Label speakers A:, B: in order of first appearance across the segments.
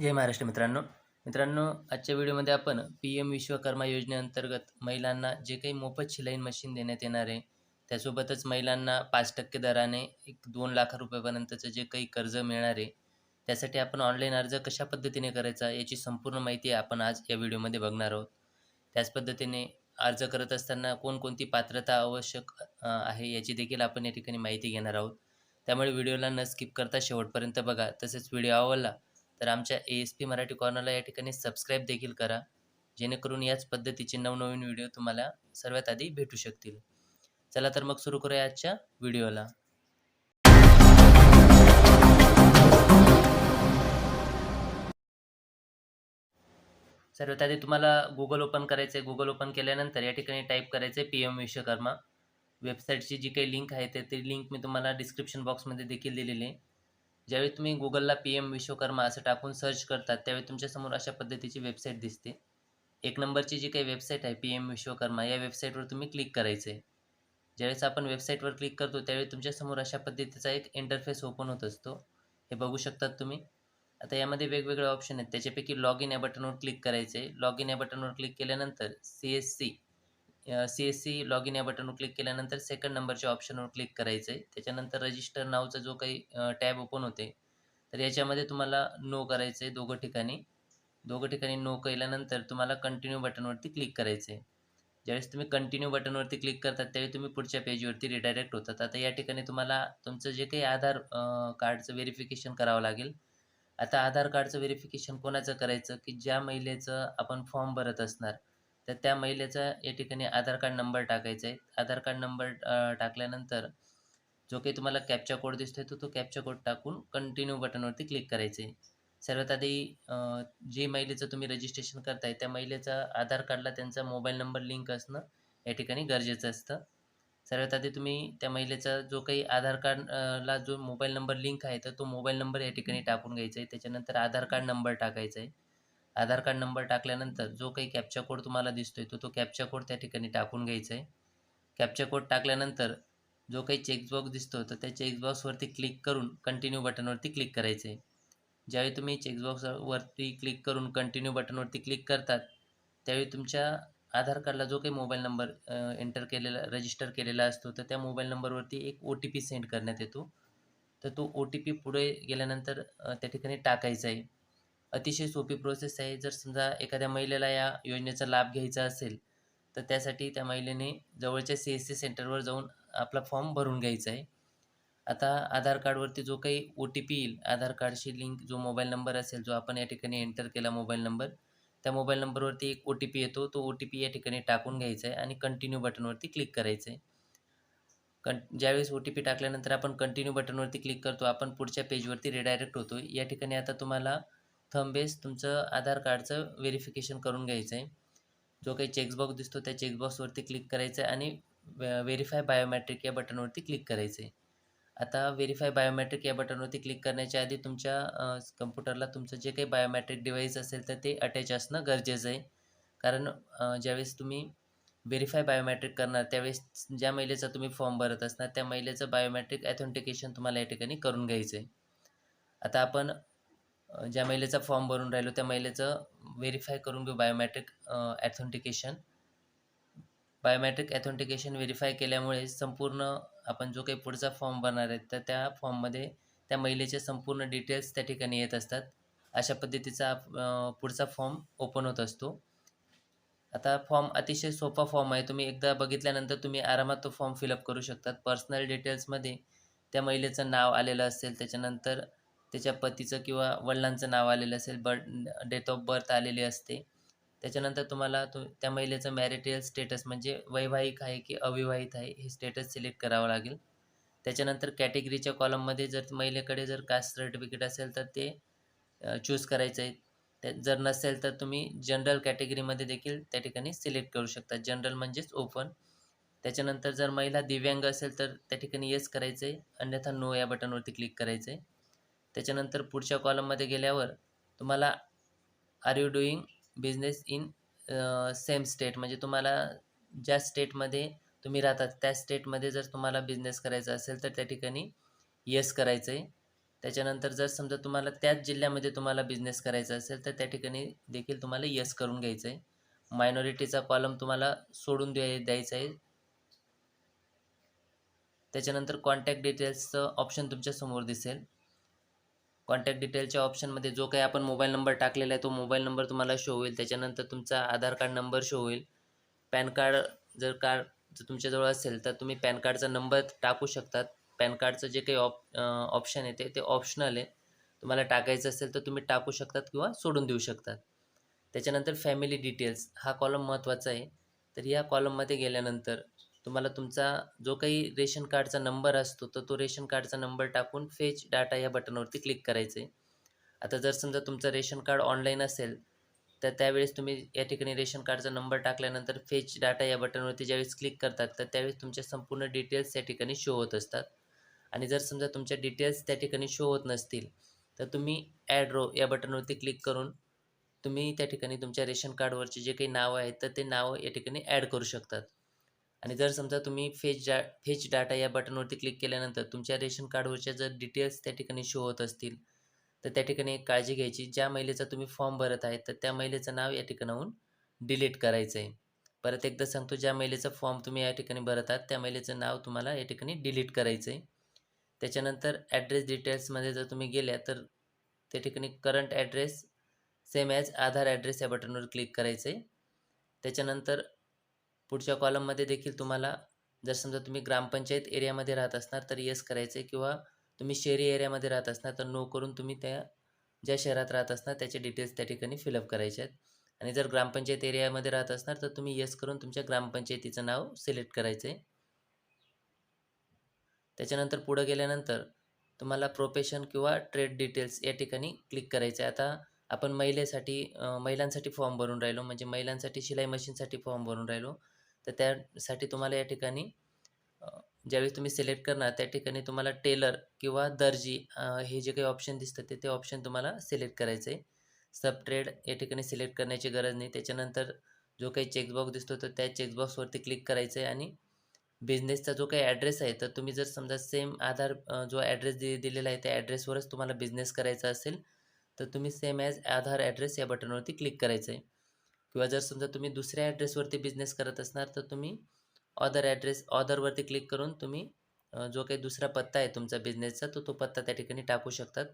A: जय महाराष्ट्र मित्रांनो. मित्रांनो आजच्या व्हिडिओमध्ये आपण पी एम विश्वकर्मा योजनेअंतर्गत महिलांना जे काही मोफत शिलाईन मशीन देण्यात येणार आहे त्यासोबतच महिलांना पाच टक्के दराने एक दोन लाख रुपयापर्यंतचं जे काही कर्ज मिळणार आहे त्यासाठी आपण ऑनलाईन अर्ज कशा पद्धतीने करायचा याची संपूर्ण माहिती आपण आज या व्हिडिओमध्ये बघणार आहोत. त्याच पद्धतीने अर्ज करत असताना कोणकोणती पात्रता आवश्यक आहे याची देखील आपण या ठिकाणी माहिती घेणार आहोत. त्यामुळे व्हिडिओला न स्किप करता शेवटपर्यंत बघा. तसेच व्हिडिओ आवडला तर आमच्या ए एस पी मराठी कॉर्नरला या ठिकाणी सबस्क्राईब देखील करा. जेणेकरून याच पद्धतीचे नवनवीन व्हिडिओ तुम्हाला सर्वात आधी भेटू शकतील. चला तर मग सुरू करूया आजच्या व्हिडिओला सर्वात आधी तुम्हाला गुगल ओपन करायचं आहे गुगल ओपन केल्यानंतर या ठिकाणी टाईप करायचं आहे पी एम विश्वकर्मा वेबसाईटची जी काही लिंक आहे ते ती लिंक मी तुम्हाला डिस्क्रिप्शन बॉक्समध्ये देखील दिलेली आहे. ज्यावेळी तुम्ही गुगलला पी एम विश्वकर्मा असं टाकून सर्च करतात त्यावेळी तुमच्यासमोर अशा पद्धतीची वेबसाईट दिसते. एक नंबरची जी काही वेबसाईट आहे पी एम विश्वकर्मा या वेबसाईटवर तुम्ही क्लिक करायचं आहे ज्यावेळेस आपण वेबसाईटवर क्लिक करतो त्यावेळी तुमच्यासमोर अशा पद्धतीचा एक इंटरफेस ओपन होत असतो. हे बघू शकतात तुम्ही. आता यामध्ये वेगवेगळे ऑप्शन आहेत. त्याच्यापैकी लॉग इन या बटनवर क्लिक करायचे आहे लॉग इन या बटनवर क्लिक केल्यानंतर C S C C S C log in या बटनवर क्लिक केल्यानंतर सेकंड नंबरच्या ऑप्शनवर क्लिक करायचं आहे त्याच्यानंतर रजिस्टर नावचा जो काही टॅब ओपन होते तर याच्यामध्ये तुम्हाला नो करायचं आहे दोघं ठिकाणी. दोघं ठिकाणी नो केल्यानंतर तुम्हाला कंटिन्यू बटनवरती क्लिक करायचं आहे ज्यावेळेस तुम्ही कंटिन्यू बटनवरती क्लिक करतात त्यावेळी तुम्ही पुढच्या पेजवरती रिडायरेक्ट होतात. आता या ठिकाणी तुम्हाला तुमचं जे काही आधार कार्डचं व्हेरिफिकेशन करावं लागेल. आता आधार कार्डचं व्हेरिफिकेशन कोणाचं करायचं? की ज्या महिलेचं आपण फॉर्म भरत असणार. तर त्या महिलेचा या ठिकाणी आधार कार्ड नंबर टाकायचा आहे. आधार कार्ड नंबर टाकल्यानंतर जो काही तुम्हाला कॅपचा कोड दिसतोय तो तो कॅपचा कोड टाकून कंटिन्यू बटनवरती क्लिक करायचं आहे सर्वात आधी जे महिलेचं तुम्ही रजिस्ट्रेशन करताय त्या महिलेचा आधार कार्डला त्यांचा मोबाईल नंबर लिंक असणं या ठिकाणी गरजेचं असतं. सर्वात आधी तुम्ही त्या महिलेचा जो काही आधार कार्ड ला जो मोबाईल नंबर लिंक आहे तर तो मोबाईल नंबर या ठिकाणी टाकून घ्यायचा आहे. त्याच्यानंतर आधार कार्ड नंबर टाकायचा आहे. आधार कार्ड नंबर टाकल्यानंतर जो काही कॅप्चा कोड तुम्हाला दिसतोय तो तो कॅप्चा कोड त्या ठिकाणी टाकून घ्यायचा आहे. कॅप्चा कोड टाकल्यानंतर जो काही चेकबॉक्स दिसतो तर त्या चेकबॉक्सवरती क्लिक करून कंटिन्यू बटनवरती क्लिक करायचं आहे. ज्यावेळी तुम्ही चेकबॉक्सवरती क्लिक करून कंटिन्यू बटनवरती क्लिक करतात त्यावेळी तुमच्या आधार कार्डला जो काही मोबाईल नंबर एंटर केलेला रजिस्टर केलेला असतो तर त्या मोबाईल नंबरवरती एक ओ टी पी सेंड करण्यात येतो. तर तो ओ टी पी पुढे गेल्यानंतर त्या ठिकाणी टाकायचा आहे. अतिशय सोपी प्रोसेस आहे. जर समजा एखाद्या महिलेला या योजनेचा लाभ घ्यायचा असेल तर त्यासाठी त्या महिलेने जवळच्या सी एस सी सेंटरवर जाऊन आपला फॉर्म भरून घ्यायचा आहे. आता आधार कार्डवरती जो काही ओ टी पी येईल आधार कार्डशी लिंक जो मोबाईल नंबर असेल जो आपण या ठिकाणी एंटर केला मोबाईल नंबर त्या मोबाईल नंबरवरती एक ओ टी पी येतो. तो ओ टी पी या ठिकाणी टाकून घ्यायचा आहे आणि कंटिन्यू बटनवरती क्लिक करायचं आहे. कं ज्यावेळेस ओ टी पी टाकल्यानंतर आपण कंटिन्यू बटनवरती क्लिक करतो आपण पुढच्या पेजवरती रिडायरेक्ट होतो या ठिकाणी आता तुम्हाला थंबेस तुमचं आधार कार्डचं व्हेरिफिकेशन करून घ्यायचं आहे जो काही चेकबॉक्स दिसतो त्या चेकबॉक्सवरती क्लिक करायचं आहे आणि व्हेरीफाय बायोमॅट्रिक या बटनवरती क्लिक करायचं आहे आता व्हेरीफाय बायोमॅट्रिक या बटनवरती क्लिक करण्याच्या आधी तुमच्या कम्प्युटरला तुमचं जे काही बायोमॅट्रिक डिव्हाइस असेल तर ते अटॅच असणं गरजेचं आहे. कारण ज्यावेळेस तुम्ही व्हेरीफाय बायोमॅट्रिक करणार त्यावेळेस ज्या महिलेचा तुम्ही फॉर्म भरत असणार त्या महिलेचं बायोमॅट्रिक ॲथेंटिकेशन तुम्हाला या ठिकाणी करून घ्यायचं आहे आता आपण ज्या महिलेचा फॉर्म भरून राहिलो त्या महिलेचं व्हेरीफाय करून घेऊ biometric authentication biometric authentication verify केल्यामुळे संपूर्ण आपण जो काही पुढचा फॉर्म भरणार आहे तर त्या फॉर्ममध्ये त्या महिलेचे संपूर्ण डिटेल्स त्या ठिकाणी येत असतात. अशा पद्धतीचा पुढचा फॉर्म ओपन होत असतो. आता फॉर्म अतिशय सोपा फॉर्म आहे. तुम्ही एकदा बघितल्यानंतर तुम्ही आरामात तो फॉर्म फिलअप करू शकतात. पर्सनल डिटेल्समध्ये त्या महिलेचं नाव आलेलं असेल त्याच्यानंतर त्याच्या पतीचं किंवा वडिलांचं नाव आलेलं असेल बर्थ डेट ऑफ बर्थ आलेली असते. त्याच्यानंतर तुम्हाला तु त्या महिलेचं मॅरिटल स्टेटस म्हणजे वैवाहिक आहे की अविवाहित आहे हे स्टेटस सिलेक्ट करावं लागेल. त्याच्यानंतर कॅटेगरीच्या कॉलममध्ये जर महिलेकडे जर कास्ट सर्टिफिकेट असेल तर ते चूज करायचं आहे. त्या जर नसेल तर तुम्ही जनरल कॅटेगरीमध्ये देखील त्या ठिकाणी सिलेक्ट करू शकता. जनरल म्हणजेच ओपन. त्याच्यानंतर जर महिला दिव्यांग असेल तर त्या ठिकाणी येस करायचं आहे अन्यथा नो या बटनवरती क्लिक करायचं आहे त्याच्यानंतर पुढच्या कॉलममध्ये गेल्यावर तुम्हाला are you doing business in same state म्हणजे तुम्हाला ज्या स्टेटमध्ये तुम्ही राहतात त्या स्टेटमध्ये जर तुम्हाला बिझनेस करायचा असेल तर त्या ठिकाणी येस करायचं आहे त्याच्यानंतर जर समजा तुम्हाला त्याच जिल्ह्यामध्ये तुम्हाला बिझनेस करायचा असेल तर त्या ठिकाणी देखील तुम्हाला यस करून घ्यायचं आहे मायनॉरिटीचा कॉलम तुम्हाला सोडून द्याय द्यायचा आहे त्याच्यानंतर कॉन्टॅक्ट डिटेल्सचं ऑप्शन तुमच्यासमोर दिसेल. कॉन्टॅक्ट डिटेलच्या ऑप्शनमध्ये जो काही आपण मोबाईल नंबर टाकलेला आहे तो मोबाईल नंबर तुम्हाला शो होईल. त्याच्यानंतर तुमचा आधार कार्ड नंबर शो होईल. पॅन कार्ड जर कार्ड जर तुमच्याजवळ असेल तर तुम्ही पॅन कार्डचा नंबर टाकू शकतात. पॅन कार्डचं जे काही ऑप ऑप्शन येते ते ते ऑप्शनल आहे. तुम्हाला टाकायचं असेल तर तुम्ही टाकू शकतात किंवा सोडून देऊ शकतात. त्याच्यानंतर फॅमिली डिटेल्स हा कॉलम महत्त्वाचा आहे. तर या कॉलममध्ये गेल्यानंतर तुम्हाला तुमचा जो काही रेशन कार्डचा नंबर असतो तर तो रेशन कार्डचा नंबर टाकून फेच डाटा या बटनवरती क्लिक करायचं. आहे आता जर समजा तुमचं रेशन कार्ड ऑनलाईन असेल तर त्यावेळेस तुम्ही या ठिकाणी रेशन कार्डचा नंबर टाकल्यानंतर फेच डाटा या बटनवरती ज्यावेळेस क्लिक करतात तर त्यावेळेस तुमच्या संपूर्ण डिटेल्स त्या ठिकाणी शो होत असतात. आणि जर समजा तुमच्या डिटेल्स त्या ठिकाणी शो होत नसतील तर तुम्ही ॲड रो या बटनवरती क्लिक करून तुम्ही त्या ठिकाणी तुमच्या रेशन कार्डवरचे जे काही नावं आहेत तर ते नावं या ठिकाणी ॲड करू शकतात. आणि जर समजा तुम्ही फेच डा फेच डाटा या बटनवरती क्लिक केल्यानंतर तुमच्या रेशन कार्डवरच्या जर डिटेल्स त्या ठिकाणी शो होत असतील तर त्या ठिकाणी एक काळजी घ्यायची. ज्या महिलेचा तुम्ही फॉर्म भरत आहे तर त्या महिलेचं नाव या ठिकाणाहून डिलीट करायचं आहे परत एकदा सांगतो ज्या महिलेचा फॉर्म तुम्ही या ठिकाणी भरत आहात त्या महिलेचं नाव तुम्हाला या ठिकाणी डिलीट करायचं आहे त्याच्यानंतर ॲड्रेस डिटेल्समध्ये जर तुम्ही गेल्या तर त्या ठिकाणी current address same as Aadhaar address या बटनवर क्लिक करायचं आहे त्याच्यानंतर पुढच्या कॉलममध्ये देखील तुम्हाला जर समजा तुम्ही ग्रामपंचायत एरियामध्ये राहत असणार तर येस करायचं आहे किंवा तुम्ही शहरी एरियामध्ये राहत असणार तर नो करून तुम्ही त्या ज्या शहरात राहत असणार त्याचे डिटेल्स त्या ठिकाणी फिलअप करायचे आहेत. आणि जर ग्रामपंचायत एरियामध्ये राहत असणार तर तुम्ही येस करून तुमच्या ग्रामपंचायतीचं नाव सिलेक्ट करायचं आहे त्याच्यानंतर पुढं गेल्यानंतर तुम्हाला प्रोफेशन किंवा ट्रेड डिटेल्स या ठिकाणी क्लिक करायचं आहे आता आपण महिलेसाठी महिलांसाठी फॉर्म भरून राहिलो म्हणजे महिलांसाठी शिलाई मशीनसाठी फॉर्म भरून राहिलो. तर त्यासाठी तुम्हाला या ठिकाणी ज्यावेळी तुम्ही सिलेक्ट करणार त्या ठिकाणी तुम्हाला टेलर किंवा दर्जी हे जे काही ऑप्शन दिसतं ते ते ऑप्शन तुम्हाला सिलेक्ट करायचं आहे सब ट्रेड या ठिकाणी सिलेक्ट करण्याची गरज नाही. त्याच्यानंतर जो काही चेकबॉक्स दिसतो तर त्या चेकबॉक्सवरती क्लिक करायचं आहे आणि बिझनेसचा जो काही ॲड्रेस आहे तर तुम्ही जर समजा सेम आधार जो ॲड्रेस दि दिलेला आहे त्या ॲड्रेसवरच तुम्हाला बिझनेस करायचा असेल तर तुम्ही सेम ॲज आधार ॲड्रेस या बटनवरती क्लिक करायचं आहे किंवा जर समजा तुम्ही दुसऱ्या ॲड्रेसवरती बिझनेस करत असणार तर तुम्ही ऑदर ॲड्रेस ऑदरवरती क्लिक करून तुम्ही जो काही दुसरा पत्ता आहे तुमचा बिझनेसचा तो तो पत्ता त्या ठिकाणी टाकू शकतात.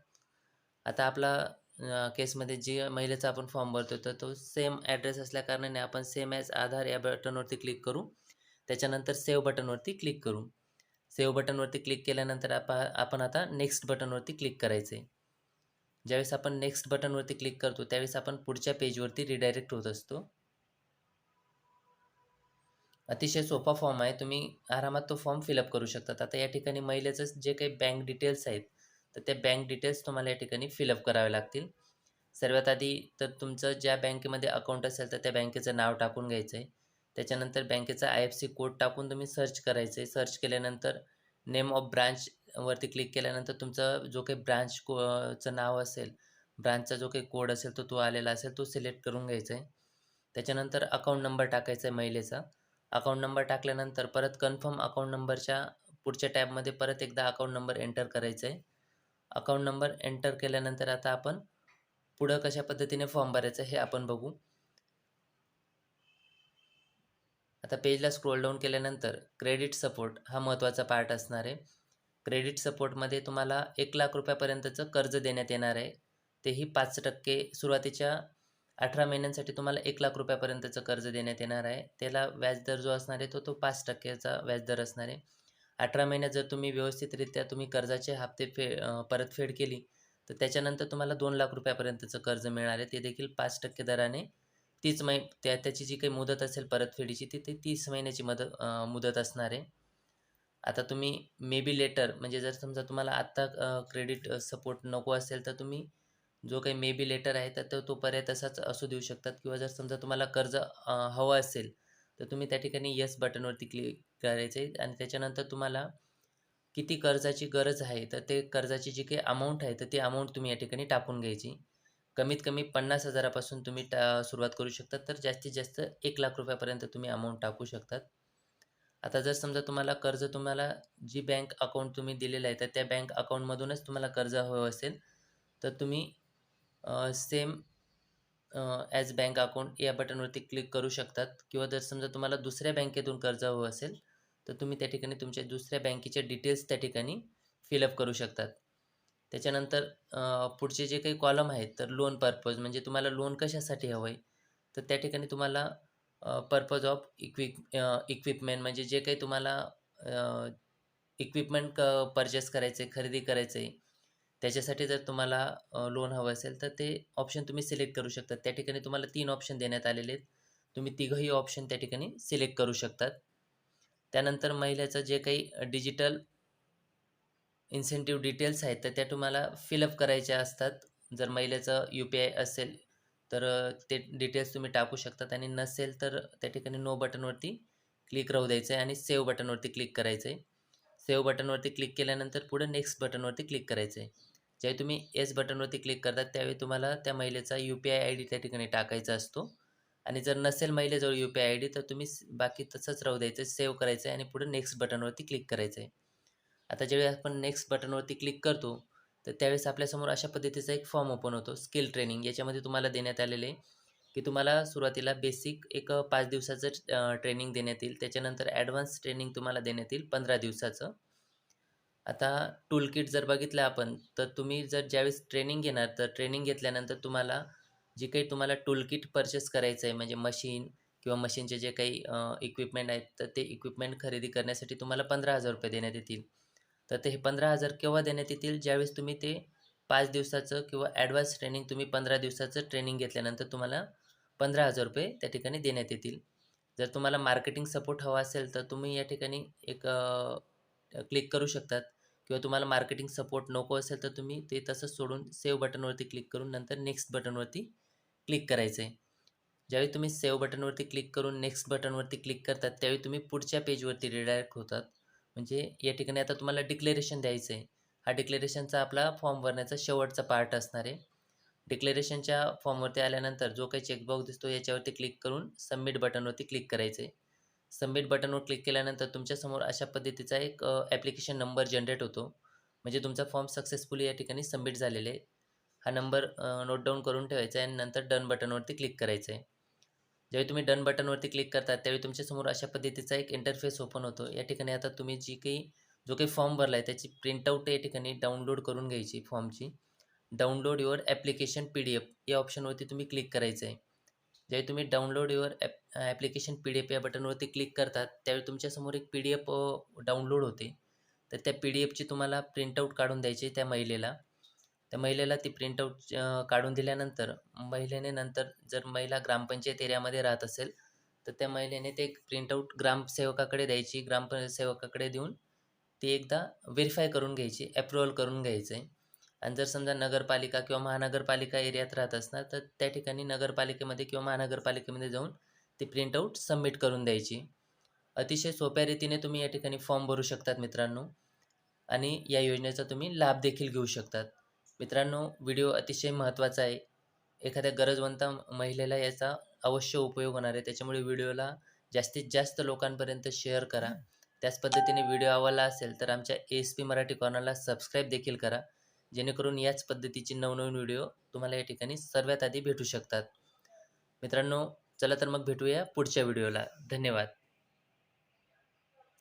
A: आता आपला केसमध्ये जी महिलेचा आपण फॉर्म भरतो तर तो सेम ॲड्रेस असल्याकारणाने आपण सेम ॲज आधार या बटनवरती क्लिक करू. त्याच्यानंतर सेव्ह बटनवरती क्लिक करू. सेव्ह बटनवरती क्लिक केल्यानंतर आपण आता नेक्स्ट बटनवरती क्लिक करायचं आहे ज्यावेळेस आपण नेक्स्ट बटनवरती क्लिक करतो त्यावेळेस आपण पुढच्या पेजवरती रिडायरेक्ट होत असतो. अतिशय सोपा फॉर्म आहे. तुम्ही आरामात तो फॉर्म फिलअप करू शकतात. आता या ठिकाणी महिलेचं जे काही बँक डिटेल्स आहेत तर त्या बँक डिटेल्स तुम्हाला या ठिकाणी फिलअप करावे लागतील. सर्वात आधी तर तुमचं ज्या बँकेमध्ये अकाउंट असेल तर त्या बँकेचं नाव टाकून घ्यायचं आहे त्याच्यानंतर बँकेचा आय एफ सी कोड टाकून तुम्ही सर्च करायचं आहे सर्च केल्यानंतर नेम ऑफ ब्रांच वरती क्लिक केल्यानंतर तुमचं जो काही ब्रांच को चं नाव असेल ब्रांचचा जो काही कोड असेल तो तो आलेला असेल तो सिलेक्ट करून घ्यायचा आहे त्याच्यानंतर अकाउंट नंबर टाकायचा आहे महिलेचा. अकाउंट नंबर टाकल्यानंतर परत कन्फर्म अकाउंट नंबरच्या पुढच्या टॅबमध्ये परत एकदा अकाउंट नंबर एंटर करायचा आहे अकाउंट नंबर एंटर केल्यानंतर आता आपण पुढं कशा पद्धतीने फॉर्म भरायचा हे आपण बघू. आता पेजला स्क्रोल डाऊन केल्यानंतर क्रेडिट सपोर्ट हा महत्त्वाचा पार्ट असणार आहे. क्रेडिट सपोर्टमध्ये तुम्हाला एक लाख रुपयापर्यंतचं कर्ज देण्यात येणार आहे. तेही पाच टक्के सुरुवातीच्या अठरा महिन्यांसाठी तुम्हाला एक लाख रुपयापर्यंतचं कर्ज देण्यात येणार आहे. त्याला व्याजदर जो असणार आहे तो तो पाच टक्क्याचा व्याजदर असणार आहे. अठरा महिन्यात जर तुम्ही व्यवस्थितरित्या तुम्ही कर्जाचे हप्ते फे परतफेड केली तर त्याच्यानंतर तुम्हाला दोन लाख रुपयापर्यंतचं कर्ज मिळणार आहे. ते देखील पाच टक्के दराने तीच मै त्या त्याची जी काही मुदत असेल परतफेडीची ती ते तीस महिन्याची मदत मुदत असणार आहे. आता तुम्ही मे बी लेटर म्हणजे जर समजा तुम्हाला आत्ता क्रेडिट सपोर्ट नको असेल तर तुम्ही जो काही मे बी लेटर आहे तर तो पर्याय तसाच असू देऊ शकतात. किंवा जर समजा तुम्हाला कर्ज हवं असेल तर तुम्ही त्या ठिकाणी येस बटनवरती क्लिक करायचे. आणि त्याच्यानंतर तुम्हाला किती कर्जाची गरज आहे तर ते कर्जाची जी काही अमाऊंट आहे तर ती अमाऊंट तुम्ही या ठिकाणी टाकून घ्यायची. कमीत कमी पन्नास हजारापासून तुम्ही टा सुरुवात करू शकतात तर जास्तीत जास्त एक लाख रुपयापर्यंत तुम्ही अमाऊंट टाकू शकतात. आता जर समजा तुम्हाला कर्ज तुम्हाला जी बँक अकाउंट तुम्ही दिलेलं आहे तर त्या बँक अकाउंटमधूनच तुम्हाला कर्ज हवं असेल तर तुम्ही सेम ॲज बँक अकाउंट या बटनवरती क्लिक करू शकतात. किंवा जर समजा तुम्हाला दुसऱ्या बँकेतून कर्ज हवं असेल तर तुम्ही त्या ठिकाणी तुमच्या दुसऱ्या बँकेचे डिटेल्स त्या ठिकाणी फिलअप करू शकतात. त्याच्यानंतर पुढचे जे काही कॉलम आहेत तर लोन पर्पज म्हणजे तुम्हाला लोन कशासाठी हवं आहे तर त्या ठिकाणी तुम्हाला पर्पज ऑफ इक्विप इक्विपमेंट म्हणजे जे काही तुम्हाला इक्विपमेंट क परचेस करायचं आहे खरेदी करायचं आहे त्याच्यासाठी जर तुम्हाला लोन हवं असेल तर ते ऑप्शन तुम्ही सिलेक्ट करू शकता. त्या ठिकाणी तुम्हाला तीन ऑप्शन देण्यात आलेले आहेत. तुम्ही तिघंही ऑप्शन त्या ठिकाणी सिलेक्ट करू शकतात. त्यानंतर महिलेचं जे काही डिजिटल इन्सेंटिव्ह डिटेल्स आहेत तर त्या तुम्हाला फिलअप करायच्या असतात. जर महिलेचं यू पी आय असेल तर ते डिटेल्स तुम्ही टाकू शकतात आणि नसेल तर त्या ठिकाणी नो बटनवरती क्लिक राहू द्यायचं आहे आणि सेव्ह बटनवरती क्लिक करायचं आहे सेव्ह बटनवरती क्लिक केल्यानंतर पुढे नेक्स्ट बटनवरती क्लिक करायचं आहे ज्यावेळी तुम्ही एस बटनवरती क्लिक करतात त्यावेळी तुम्हाला त्या महिलेचा U P I I D त्या ठिकाणी टाकायचा असतो. आणि जर नसेल महिलेजवळ U P I I D तर तुम्ही बाकी तसंच राहू द्यायचं सेव्ह करायचं आहे आणि पुढे नेक्स्ट बटनवरती क्लिक करायचं आहे आता ज्यावेळी आपण नेक्स्ट बटनवरती क्लिक करतो तर त्यावेळेस आपल्यासमोर अशा पद्धतीचा एक फॉर्म ओपन होतो स्किल ट्रेनिंग याच्यामध्ये तुम्हाला देण्यात आलेले की तुम्हाला सुरुवातीला बेसिक एक पाच दिवसाचं ट्रेनिंग देण्यात येईल. त्याच्यानंतर ॲडव्हान्स ट्रेनिंग तुम्हाला देण्यात येईल पंधरा दिवसाचं. आता टूल किट जर बघितलं आपण तर तुम्ही जर ज्यावेळेस ट्रेनिंग घेणार तर ट्रेनिंग घेतल्यानंतर तुम्हाला जे काही तुम्हाला टूल किट परचेस करायचं आहे म्हणजे मशीन किंवा मशीनचे जे काही इक्विपमेंट आहेत तर ते इक्विपमेंट खरेदी करण्यासाठी तुम्हाला पंधरा हजार रुपये देण्यात येतील. तर ते हे पंधरा हजार केव्हा देण्यात येतील? ज्यावेळेस तुम्ही ते पाच दिवसाचं किंवा ॲडव्हान्स ट्रेनिंग तुम्ही पंधरा दिवसाचं ट्रेनिंग घेतल्यानंतर तुम्हाला पंधरा हजार रुपये त्या ठिकाणी देण्यात येतील. जर तुम्हाला मार्केटिंग सपोर्ट हवा असेल तर तुम्ही या ठिकाणी एक क्लिक करू शकतात. किंवा तुम्हाला मार्केटिंग सपोर्ट नको असेल तर तुम्ही ते तसंच सोडून सेव्ह बटनवरती क्लिक करून नंतर नेक्स्ट बटनवरती क्लिक करायचं आहे ज्यावेळी तुम्ही सेव्ह बटनवरती क्लिक करून नेक्स्ट बटनवरती क्लिक करतात त्यावेळी तुम्ही पुढच्या पेजवरती रिडायरेक्ट होतात. म्हणजे या ठिकाणी आता तुम्हाला डिक्लेरेशन द्यायचं आहे. हा डिक्लेरेशनचा आपला फॉर्म भरण्याचा शेवटचा पार्ट असणार आहे. डिक्लेरेशनच्या फॉर्मवरती आल्यानंतर जो काही चेकबॉक्स दिसतो याच्यावरती क्लिक करून सबमिट बटनवरती क्लिक करायचं आहे. सबमिट बटनवर क्लिक केल्यानंतर तुमच्यासमोर अशा पद्धतीचा एक ॲप्लिकेशन नंबर जनरेट होतो. म्हणजे तुमचा फॉर्म सक्सेसफुली या ठिकाणी सबमिट झालेला आहे. हा नंबर नोट डाऊन करून ठेवायचा आहे आणि नंतर डन बटनवरती क्लिक करायचं आहे. ज्यावेळी तुम्ही डन बटनवरती क्लिक करता त्यावेळी तुमच्यासमोर अशा पद्धतीचा एक इंटरफेस ओपन होतो. या ठिकाणी आता तुम्ही जी काही जो काही फॉर्म भरला आहे त्याची प्रिंटआउट या ठिकाणी डाउनलोड करून घ्यायची फॉर्मची download your application P D F या ऑप्शनवरती तुम्ही क्लिक करायचं आहे ज्यावेळी तुम्ही download your app application P D F या बटनवरती क्लिक करतात त्यावेळी तुमच्यासमोर एक पी डी एफ डाउनलोड होते. तर त्या पी डी एफची तुम्हाला प्रिंटआउट काढून द्यायची आहे त्या महिलेला. त्या महिलेला ती प्रिंटआउट काढून दिल्यानंतर महिलेने नंतर जर महिला ग्रामपंचायत एरियामध्ये राहत असेल तर त्या महिलेने ते प्रिंटआउट ग्रामसेवकाकडे द्यायची ग्रामसेवकाकडे देऊन ती एकदा व्हेरीफाय करून घ्यायची अप्रुव्हल करून घ्यायचं आहे आणि जर समजा नगरपालिका किंवा महानगरपालिका एरियात राहत असणार तर त्या ठिकाणी नगरपालिकेमध्ये किंवा महानगरपालिकेमध्ये जाऊन ती प्रिंटआउट सबमिट करून द्यायची. अतिशय सोप्या रीतीने तुम्ही या ठिकाणी फॉर्म भरू शकतात मित्रांनो. आणि या योजनेचा तुम्ही लाभ देखील घेऊ शकतात. मित्रांनो व्हिडिओ अतिशय महत्त्वाचा आहे. एखाद्या गरजवंत महिलेला याचा अवश्य उपयोग होणार आहे. त्याच्यामुळे व्हिडिओला जास्तीत जास्त लोकांपर्यंत शेअर करा. त्याच पद्धतीने व्हिडिओ आवडला असेल तर आमच्या एस पी मराठी कॉर्नरला सबस्क्राईब देखील करा. जेणेकरून याच पद्धतीची नवनवीन व्हिडिओ तुम्हाला या ठिकाणी सर्वात आधी भेटू शकतात. मित्रांनो चला तर मग भेटूया पुढच्या व्हिडिओला. धन्यवाद.